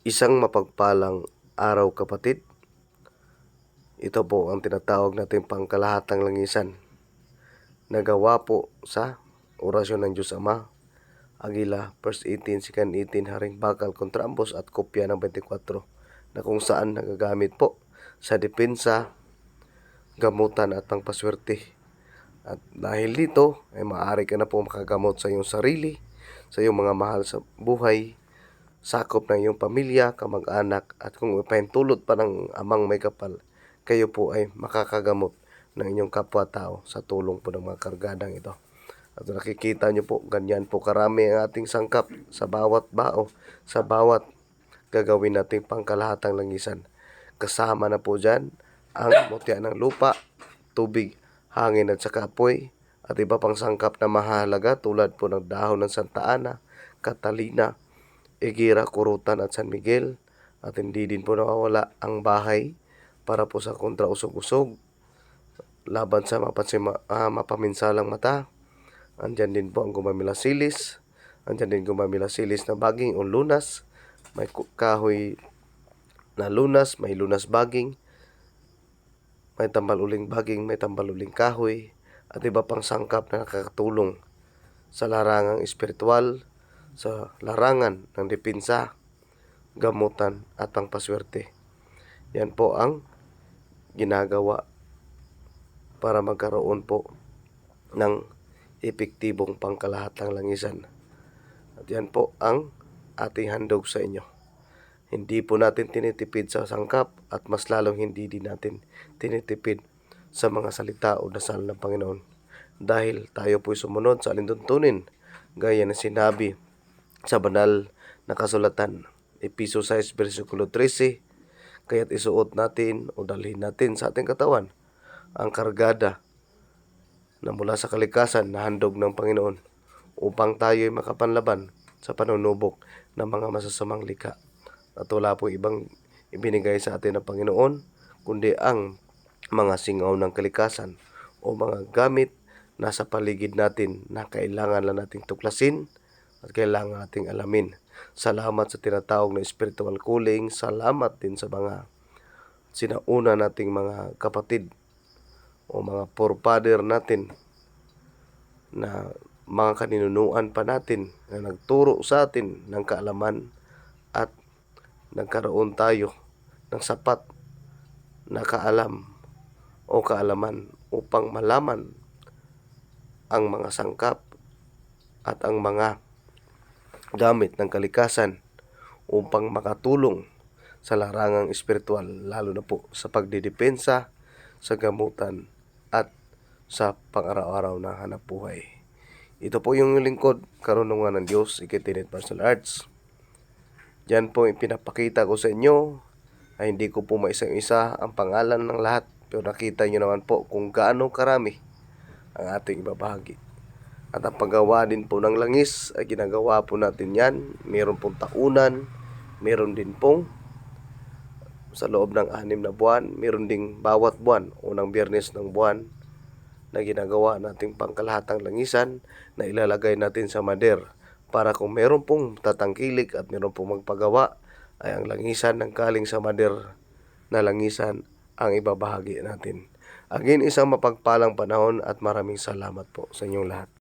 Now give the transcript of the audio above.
Isang mapagpalang araw kapatid. Ito po ang tinatawag nating pangkalahatang langisan. Nagawa po sa orasyon ng Diyos Ama, Agila, 1 18, 2 18, Haring Bakal, kontra ambos at kopya ng 24 na kung saan nagagamit po sa depensa, gamutan at pangpaswerte. At dahil dito, ay maaari ka na po makagamot sa iyong sarili, sa iyong mga mahal sa buhay, sakop ng iyong pamilya, kamag-anak, at kung ipahintulot pa ng amang may kapal, kayo po ay makakagamot ng inyong kapwa-tao sa tulong po ng mga kargadang ito. At nakikita nyo po, ganyan po karami ang ating sangkap sa bawat bao, sa bawat gagawin nating pangkalahatang langisan. Kasama na po dyan ang mutya ng lupa, tubig, hangin at saka apoy, at iba pang sangkap na mahalaga tulad po ng dahon ng Santa Ana, Catalina, Egira, Kurutan at San Miguel. At hindi din po nawawala ang bahay para po sa kontra usog-usog, laban sa mapansima, ah, mapaminsalang mata. Andyan din po ang gumamilasilis. Andyan din gumamilasilis na baging o lunas. May kahoy na lunas, may lunas baging. May tambal uling baging, may tambal uling kahoy. At iba pang sangkap na nakakatulong sa larangang espiritual, sa larangan ng depensa, gamutan at pangpaswerte. Yan po ang ginagawa para magkaroon po ng epektibong pangkalahatang langisan. At yan po ang ating handog sa inyo. Hindi po natin tinitipid sa sangkap at mas lalong hindi din natin tinitipid sa mga salita o dasal ng Panginoon. Dahil tayo po'y sumunod sa alintuntunin, gaya na sinabi sa banal na kasulatan, Episo 6, versikulo 13, kaya't isuot natin o dalhin natin sa ating katawan ang kargada na mula sa kalikasan na handog ng Panginoon upang tayo'y makapanlaban sa panunubok ng mga masasamang likha. At wala po ibang ibinigay sa atin ng Panginoon kundi ang mga singaw ng kalikasan o mga gamit na sa paligid natin na kailangan lang nating tuklasin at kailangan nating alamin. Salamat sa tinatawag na spiritual calling. Salamat din sa mga sinauna nating mga kapatid o mga forefather natin na mga kaninunuan pa natin na nagturo sa atin ng kaalaman at nagkaroon tayo ng sapat na kaalam o kaalaman upang malaman ang mga sangkap at ang mga gamit ng kalikasan upang makatulong sa larangang espiritual lalo na po sa pagdidepensa, sa gamutan at sa pang-araw-araw na hanap buhay. Ito po yung lingkod, karunungan ng Diyos, Ikitinit Martial Arts. Yan po yung pinapakita ko sa inyo ay hindi ko po maisang-isa ang pangalan ng lahat pero nakita nyo naman po kung gaano karami ang ating ibabahagi. At ang paggawa din po ng langis ay ginagawa po natin yan. Meron pong taunan, meron din pong sa loob ng anim na buwan, meron ding bawat buwan, unang biyernes ng buwan, na ginagawa nating pangkalahatang langisan na ilalagay natin sa mader para kung meron pong tatangkilik at meron pong magpagawa ay ang langisan ng kaling sa mader na langisan ang ibabahagi natin. Again, isang mapagpalang panahon at maraming salamat po sa inyong lahat.